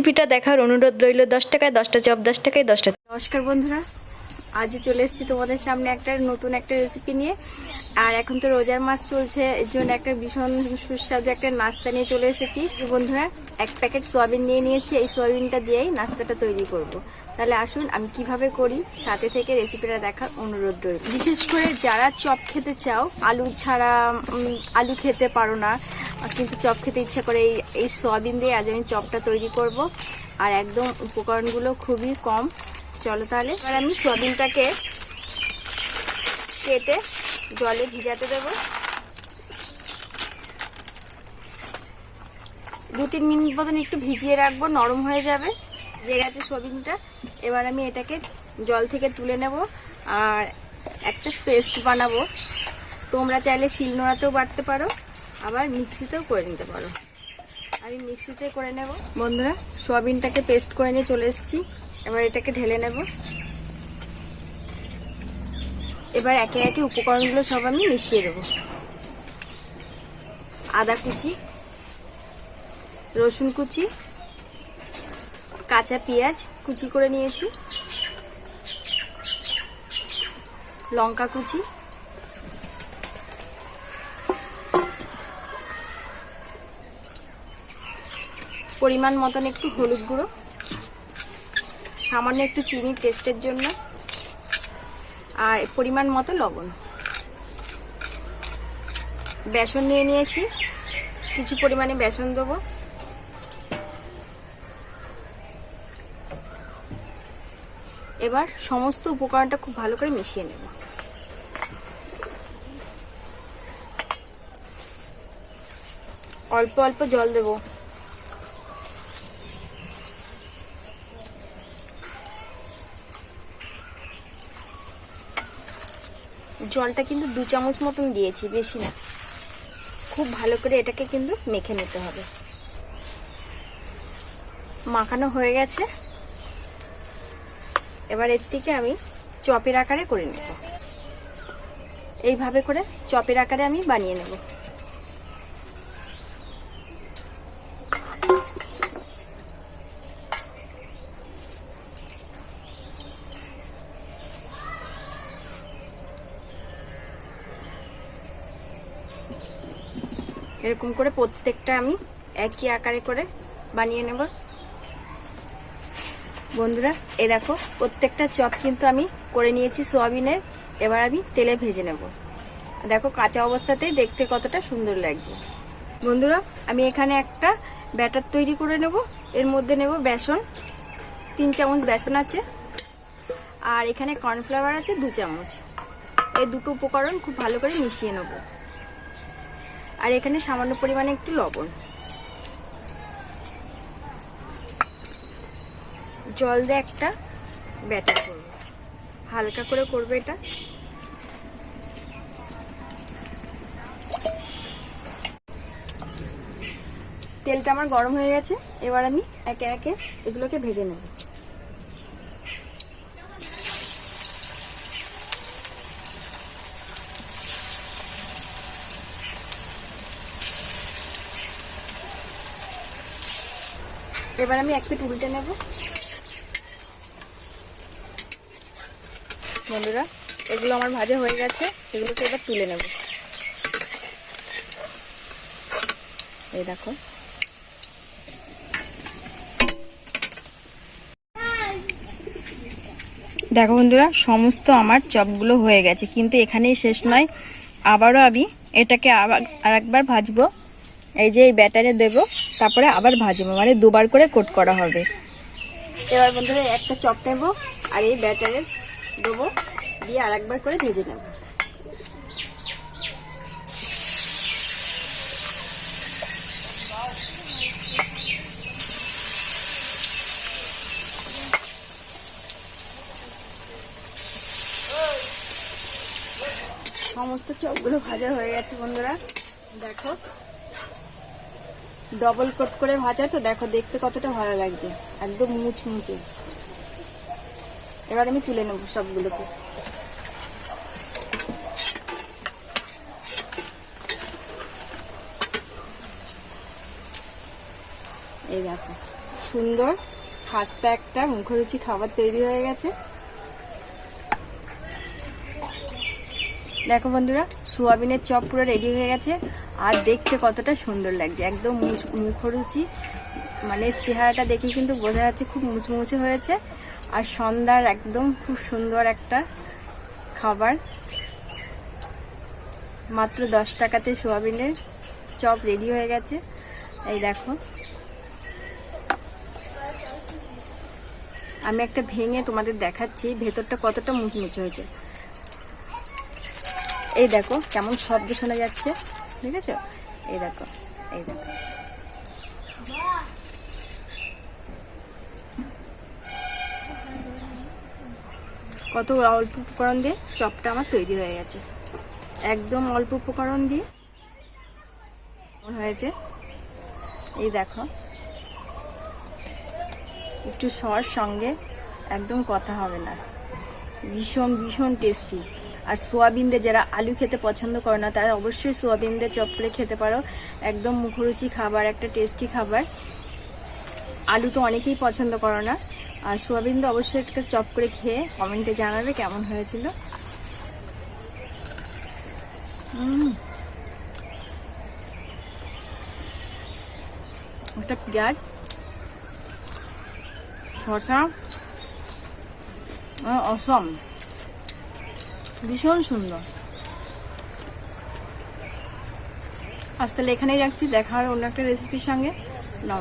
রেসিপিটা দেখার অনুরোধ রইল দশ টাকায় দশটা চপ, দশ টাকায় দশটা নমস্কার বন্ধুরা আজ চলে এসেছি তোমাদের সামনে একটা নতুন একটা রেসিপি নিয়ে। আর এখন তো রোজার মাস চলছে, এর জন্য একটা ভীষণ সুস্বাদু একটা নাস্তা নিয়ে চলে এসেছি। বন্ধুরা, এক প্যাকেট সোয়াবিন নিয়ে নিয়েছি, এই সোয়াবিনটা দিয়েই নাস্তাটা তৈরি করব। তাহলে আসুন, আমি কীভাবে করি, সাথে থেকে রেসিপিটা দেখার অনুরোধ রইল। বিশেষ করে যারা চপ খেতে চাও, আলু ছাড়া আলু খেতে পারো না কিন্তু চপ খেতে ইচ্ছা করে এই এই সোয়াবিন দিয়ে আজ আমি চপটা তৈরি করব। আর একদম উপকরণগুলো খুবই কম। চলো তাহলে, এবার আমি সোয়াবিনটাকে কেটে জলে ভিজাতে দেব। দু তিন মিনিট মতন একটু ভিজিয়ে রাখব, নরম হয়ে যাবে। যে গেছে সোয়াবিনটা। এবার আমি এটাকে জল থেকে তুলে নেব আর একটা পেস্ট বানাবো। তোমরা চাইলে শিলনোড়াতেও বাড়তে পারো। আবার মিক্সিতেও করে নিতে পারো। আমি মিক্সিতে করে নেব। বন্ধুরা, সোয়াবিনটাকে পেস্ট করে নিয়ে চলে এসেছি। এবার এটাকে ঢেলে নেব। এবার একে একে উপকরণগুলো সব আমি মিশিয়ে দেব। আদা কুচি, রসুন কুচি, কাঁচা পেঁয়াজ কুচি করে নিয়েছি, লঙ্কা কুচি পরিমাণ মতন একটু হলুদ গুঁড়ো। সামান্য একটু চিনি টেস্টের জন্য। আর পরিমাণ মতো লবণ। বেসন নিয়ে নিয়েছি। কিছু পরিমাণে বেসন দেবো। এবার সমস্ত উপকরণটা খুব ভালো করে মিশিয়ে নেব। অল্প অল্প জল দেবো। জলটা কিন্তু দু চামচ মতন দিয়েছি, বেশি না। খুব ভালো করে এটাকে কিন্তু মেখে নিতে হবে। মাখানো হয়ে গেছে। এবার এর থেকে আমি চপের আকারে করে নেব। এইভাবে করে চপের আকারে আমি বানিয়ে নেব। এরকম করে প্রত্যেকটা আমি একই আকারে করে বানিয়ে নেব। বন্ধুরা, এ দেখো, প্রত্যেকটা চপ কিন্তু আমি করে নিয়েছি সোয়াবিনের, এবার আমি তেলে ভেজে নেব। দেখো, কাঁচা অবস্থাতেই দেখতে কতটা সুন্দর লাগছে। বন্ধুরা, আমি এখানে একটা ব্যাটার তৈরি করে নেব। এর মধ্যে নেব বেসন, তিন চামচ বেসন আছে, আর এখানে কর্নফ্লাওয়ার আছে দু চামচ। এই দুটো উপকরণ খুব ভালো করে মিশিয়ে নেব। আর এখানে সামান্য পরিমাণে একটু লবণ। জল দিয়ে একটা ব্যাটার করব। হালকা করে করবে এটা। তেলটা আমার গরম হয়ে গেছে। এবার আমি একে একে এগুলোকে ভেজে নেব। এবার আমি এক পিট উল্টে নেব। বন্ধুরা, এগুলো আমার ভাজা হয়ে গেছে, এগুলোকে এবার তুলে নেব। এই দেখো। দেখো বন্ধুরা, সমস্ত আমার চপগুলো হয়ে গেছে, কিন্তু এখানেই শেষ নয়। আবারও আমি এটাকে আবার আর একবার ভাজবো। এই যে এই ব্যাটারে দেব, তারপরে আবার ভাজবো মানে দুবার করে কোট করা হবে। এবার বন্ধুরা একটা চপ নেব আর এই ব্যাটারে দেবো, দিয়ে আর একবার করে ভেজে নেব। সমস্ত চপগুলো ভাজা হয়ে গেছে বন্ধুরা। দেখো ডবল কোট করে ভাজা তো দেখো দেখতে কতটা ভালো লাগছে। একদম মুচমুচে। এবার আমি তুলে নেব সবগুলোকে। এই দেখো, সুন্দর, খাস্তা একটা মুখরুচি খাবার তৈরি হয়ে গেছে। দেখো বন্ধুরা, সোয়াবিনের চপ পুরো রেডি হয়ে গেছে। আর দেখতে কতটা সুন্দর লাগছে। একদম মুখরুচি মানে চেহারাটা দেখে কিন্তু বোঝা যাচ্ছে খুব মুচমুচে হয়েছে। আর সন্ধ্যার একদম খুব সুন্দর একটা খাবার। মাত্র দশ টাকাতে সোয়াবিনের চপ রেডি হয়ে গেছে। এই দেখো। আমি একটা ভেঙে তোমাদের দেখাচ্ছি, ভেতরটা কতটা মুচমুচে হয়েছে। এই দেখো, কেমন শব্দ শোনা যাচ্ছে। ঠিক আছে? এই দেখো এই দেখো। কত অল্প উপকরণ দিয়ে চপটা আমার তৈরি হয়ে গেছে। একদম অল্প উপকরণ দিয়ে হয়েছে। এই দেখো। একটু সর সঙ্গে, একদম কথা হবে না। ভীষণ ভীষণ টেস্টি আর সোয়াবিন দিয়ে যারা আলু খেতে পছন্দ করে না তারা অবশ্যই সোয়াবিন দিয়ে চপ করে খেতে পারো। একদম মুখরুচি খাবার একটা টেস্টি খাবার। আলু তো অনেকেই পছন্দ করো না। আর সোয়াবিন দিয়ে অবশ্যই একটা চপ করে খেয়ে কমেন্টে জানাবে কেমন হয়েছিল। একটা পেঁয়াজ আহ, অসম। ভীষণ সুন্দর। আজ তাহলে এখানেই রাখছি দেখা হয় অন্য একটা রেসিপির সঙ্গে। নমস্কার